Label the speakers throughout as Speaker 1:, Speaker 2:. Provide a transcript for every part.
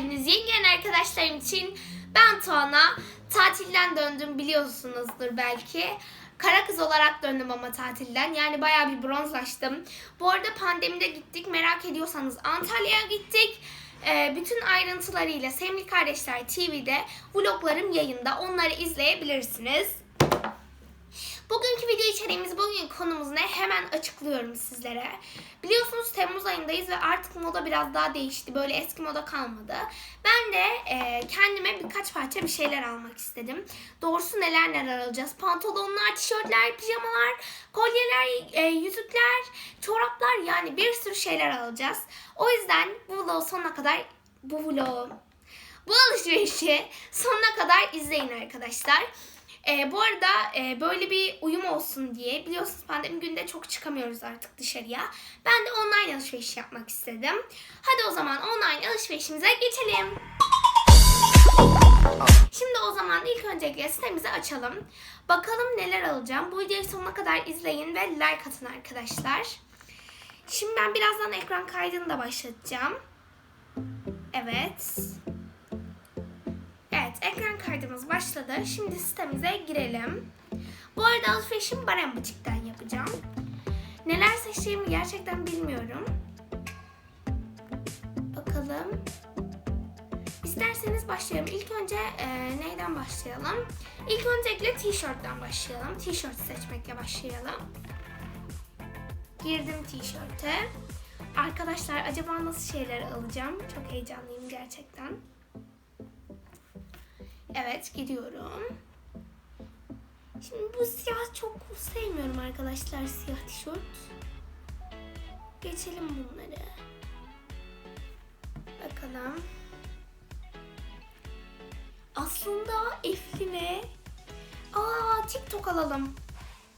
Speaker 1: geldiniz. Yeni gelen arkadaşlarım için ben Tuana. Tatilden döndüm biliyorsunuzdur belki. Kara kız olarak döndüm ama tatilden. Yani bayağı bir bronzlaştım. Bu arada pandemide gittik. Merak ediyorsanız Antalya'ya gittik. Ee, bütün ayrıntılarıyla Sevimli Kardeşler TV'de vloglarım yayında. Onları izleyebilirsiniz. Bugünkü video içeriğimiz, bugün konumuz ne? Hemen açıklıyorum sizlere. Biliyorsunuz Temmuz ayındayız ve artık moda biraz daha değişti. Böyle eski moda kalmadı. Ben de e, kendime birkaç parça bir şeyler almak istedim. Doğrusu neler neler alacağız? Pantolonlar, tişörtler, pijamalar, kolyeler, e, yüzükler, çoraplar yani bir sürü şeyler alacağız. O yüzden bu vlogu sonuna kadar bu vlogu bu alışverişi sonuna kadar izleyin arkadaşlar. Ee, bu arada e, böyle bir uyum olsun diye biliyorsunuz pandemi günde çok çıkamıyoruz artık dışarıya. Ben de online alışveriş yapmak istedim. Hadi o zaman online alışverişimize geçelim. Şimdi o zaman ilk öncelikle sitemizi açalım. Bakalım neler alacağım. Bu videoyu sonuna kadar izleyin ve like atın arkadaşlar. Şimdi ben birazdan ekran kaydını da başlatacağım. Evet. Ekran kaydımız başladı. Şimdi sitemize girelim. Bu arada alışverişimi Barem Butik'ten yapacağım. Neler seçeceğimi gerçekten bilmiyorum. Bakalım. İsterseniz başlayalım. İlk önce e, neyden başlayalım? İlk öncelikle tişörtten başlayalım. Tişört seçmekle başlayalım. Girdim tişörte. Arkadaşlar acaba nasıl şeyler alacağım? Çok heyecanlıyım gerçekten. Evet gidiyorum. Şimdi bu siyah çok sevmiyorum arkadaşlar siyah tişört. Geçelim bunları. Bakalım. Aslında Eflin'e Aa TikTok alalım.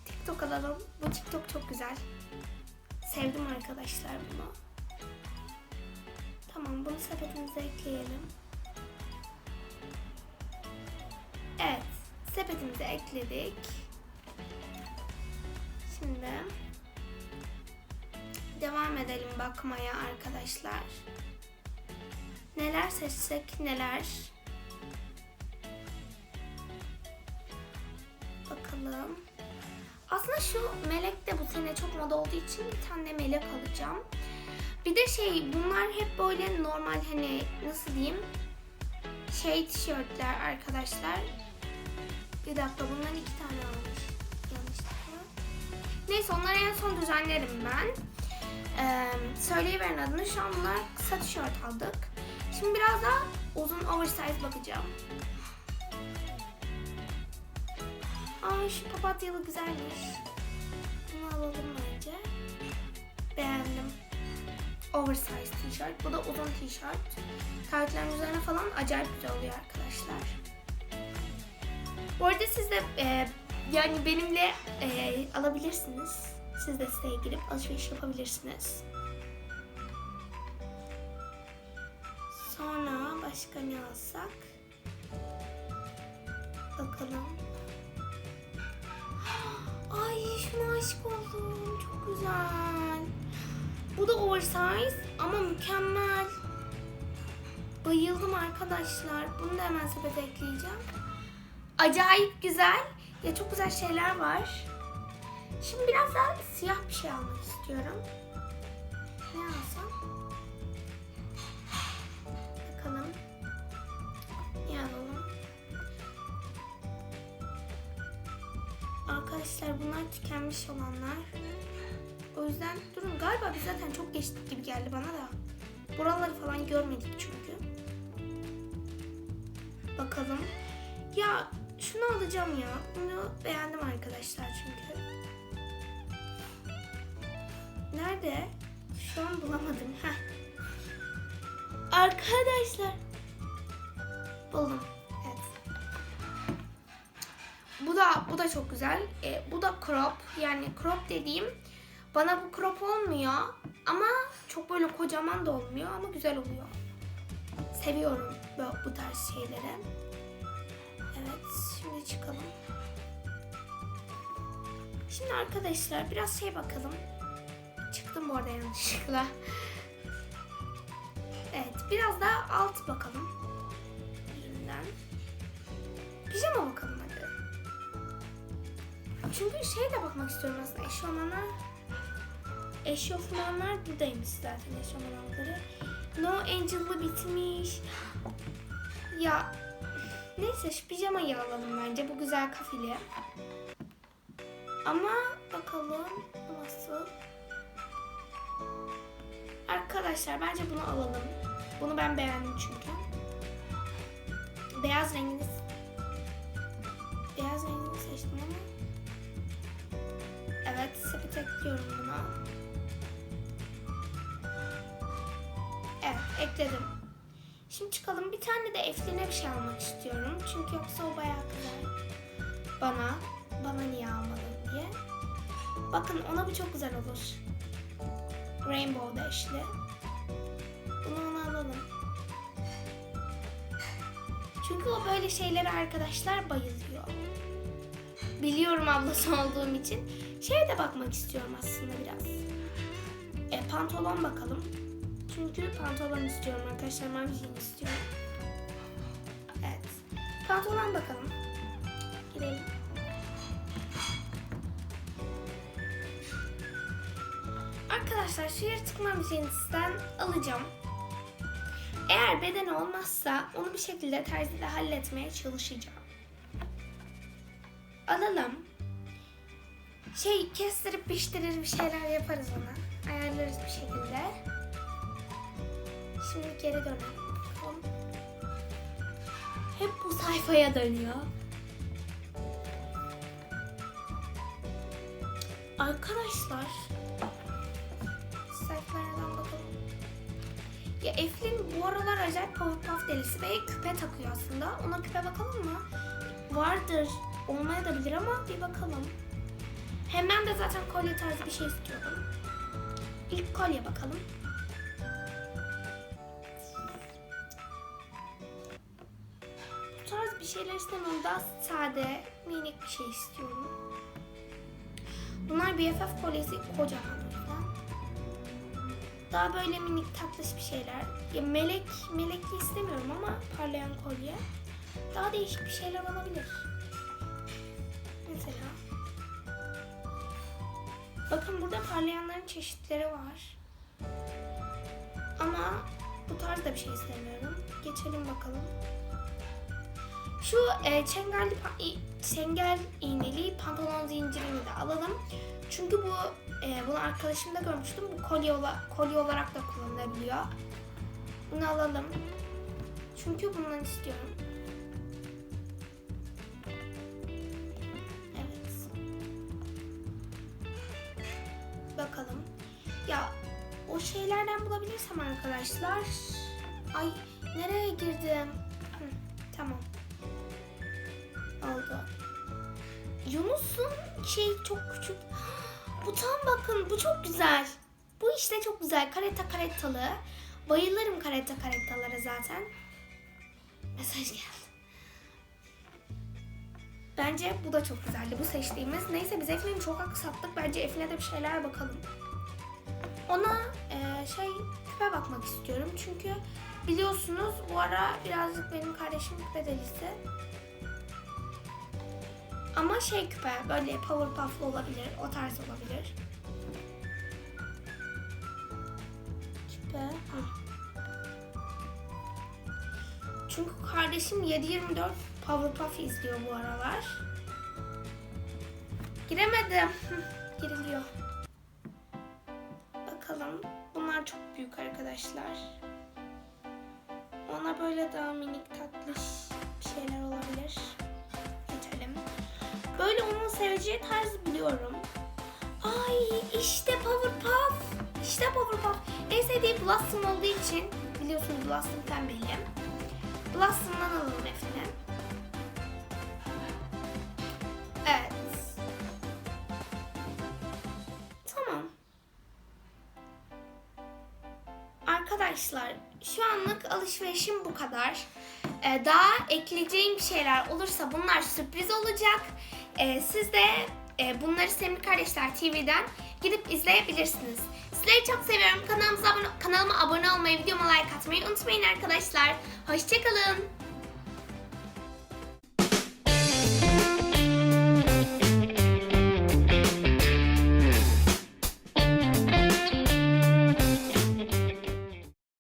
Speaker 1: TikTok alalım. Bu TikTok çok güzel. Sevdim arkadaşlar bunu. Tamam bunu sepetimize ekleyelim. Evet, sepetimize ekledik. Şimdi devam edelim bakmaya arkadaşlar. Neler seçsek neler? Bakalım. Aslında şu melek de bu sene çok moda olduğu için bir tane melek alacağım. Bir de şey bunlar hep böyle normal hani nasıl diyeyim şey tişörtler arkadaşlar. Bir dakika bundan iki tane almış. Yanlışlıkla. Neyse onları en son düzenlerim ben. Ee, söyleyiverin adını. Şu an bunlar kısa tişört aldık. Şimdi biraz daha uzun oversize bakacağım. Aa şu papatyalı güzelmiş. Bunu alalım bence. Beğendim. Oversize tişört. Bu da uzun tişört. Taytların üzerine falan acayip güzel oluyor arkadaşlar. Bu arada siz de e, yani benimle e, alabilirsiniz. Siz de siteye girip alışveriş yapabilirsiniz. Sonra başka ne alsak? Bakalım. Ay şuna aşık oldum. Çok güzel. Bu da oversize ama mükemmel. Bayıldım arkadaşlar. Bunu da hemen sepete ekleyeceğim. Acayip güzel. Ya çok güzel şeyler var. Şimdi biraz daha siyah bir şey almak istiyorum. Ne alsam? Bakalım. Ne alalım? Arkadaşlar bunlar tükenmiş olanlar. O yüzden durun galiba biz zaten çok geçtik gibi geldi bana da. Buraları falan görmedik çünkü. Bakalım. Ya şunu alacağım ya. Bunu beğendim arkadaşlar çünkü. Nerede? Şu an bulamadım. Heh. Arkadaşlar. Buldum. Evet. Bu da bu da çok güzel. E, bu da crop. Yani crop dediğim bana bu crop olmuyor ama çok böyle kocaman da olmuyor ama güzel oluyor. Seviyorum bu, bu tarz şeyleri. Evet, şimdi çıkalım. Şimdi arkadaşlar biraz şey bakalım. Çıktım bu arada yanlışlıkla. Evet biraz daha alt bakalım. Yeniden. Pijama bakalım hadi. Çünkü şeyle bakmak istiyorum aslında eşofmanlar. Eşofmanlar buradaymış zaten eşofman altları. No Angel'lı bitmiş. Ya neyse şu pijamayı alalım bence. Bu güzel kafili. Ama bakalım nasıl. Arkadaşlar bence bunu alalım. Bunu ben beğendim çünkü. Beyaz rengini beyaz rengini seçtim ama evet sepet ekliyorum buna. Evet ekledim. Şimdi çıkalım. Bir tane de Eflin'e bir şey almak istiyorum. Çünkü yoksa o bayağı güzel. Bana. Bana niye almadın diye. Bakın ona bu çok güzel olur. Rainbow Dash'li. Bunu ona alalım. Çünkü o böyle şeylere arkadaşlar bayılıyor. Biliyorum ablası olduğum için. Şeye de bakmak istiyorum aslında biraz. E, pantolon bakalım. Çünkü pantolon istiyorum arkadaşlar. Mavi jean istiyorum. Evet. Pantolon bakalım. Girelim. Arkadaşlar şu yırtık mavi jeans'ten alacağım. Eğer beden olmazsa onu bir şekilde terzide halletmeye çalışacağım. Alalım. Şey kestirip piştirir bir şeyler yaparız ona. Ayarlarız bir şekilde. Şimdi geri dönelim. Hep bu sayfaya dönüyor. Arkadaşlar sayfalardan bakalım. Ya Eflin bu aralar acayip Powerpuff delisi ve küpe takıyor aslında. Ona küpe bakalım mı? Vardır. Olmaya da bilir ama bir bakalım. Hemen de zaten kolye tarzı bir şey istiyordum. İlk kolye bakalım. Şeyler istemiyorum. Daha sade, minik bir şey istiyorum. Bunlar BFF kolyesi kocaman. Daha böyle minik tatlış bir şeyler. Ya melek, melekli istemiyorum ama parlayan kolye. Daha değişik bir şeyler olabilir. Mesela. Bakın burada parlayanların çeşitleri var. Ama bu tarzda bir şey istemiyorum. Geçelim bakalım. Şu e, çengelli çengel iğneli pantolon zincirini de alalım. Çünkü bu e, bunu arkadaşımda görmüştüm. Bu kolye, ola, kolye olarak da kullanılabiliyor. Bunu alalım. Çünkü bundan istiyorum. Evet. Bakalım. Ya o şeylerden bulabilirsem arkadaşlar. Ay nereye girdim? Hı, tamam. Yunus'un şey çok küçük. Bu tam bakın bu çok güzel. Bu işte çok güzel. Kareta karetalı. Bayılırım kareta karetalara zaten. Mesaj geldi. Bence bu da çok güzeldi. Bu seçtiğimiz. Neyse biz Eflin'i çok aksattık. Bence Eflin'e de bir şeyler bakalım. Ona e, şey küpe bakmak istiyorum. Çünkü biliyorsunuz bu ara birazcık benim kardeşim küpe delisi. Ama şey küpe böyle Powerpuff'lı olabilir. O tarz olabilir. Küpe. Çünkü kardeşim 7-24 Powerpuff izliyor bu aralar. Giremedim. Giriliyor. Bakalım. Bunlar çok büyük arkadaşlar. Ona böyle daha minik seveceği tarzı biliyorum. Ay işte Powerpuff. İşte Powerpuff. En sevdiği Blossom olduğu için biliyorsunuz Blossom tembeli. Blossom'dan alalım Efe'ni. Evet. Tamam. Arkadaşlar şu anlık alışverişim bu kadar. Ee, daha ekleyeceğim şeyler olursa bunlar sürpriz olacak. Ee, siz de e, bunları Semih Kardeşler TV'den gidip izleyebilirsiniz. Sizleri çok seviyorum. Kanalımıza abone, kanalıma abone olmayı, videoma like atmayı unutmayın arkadaşlar. Hoşçakalın.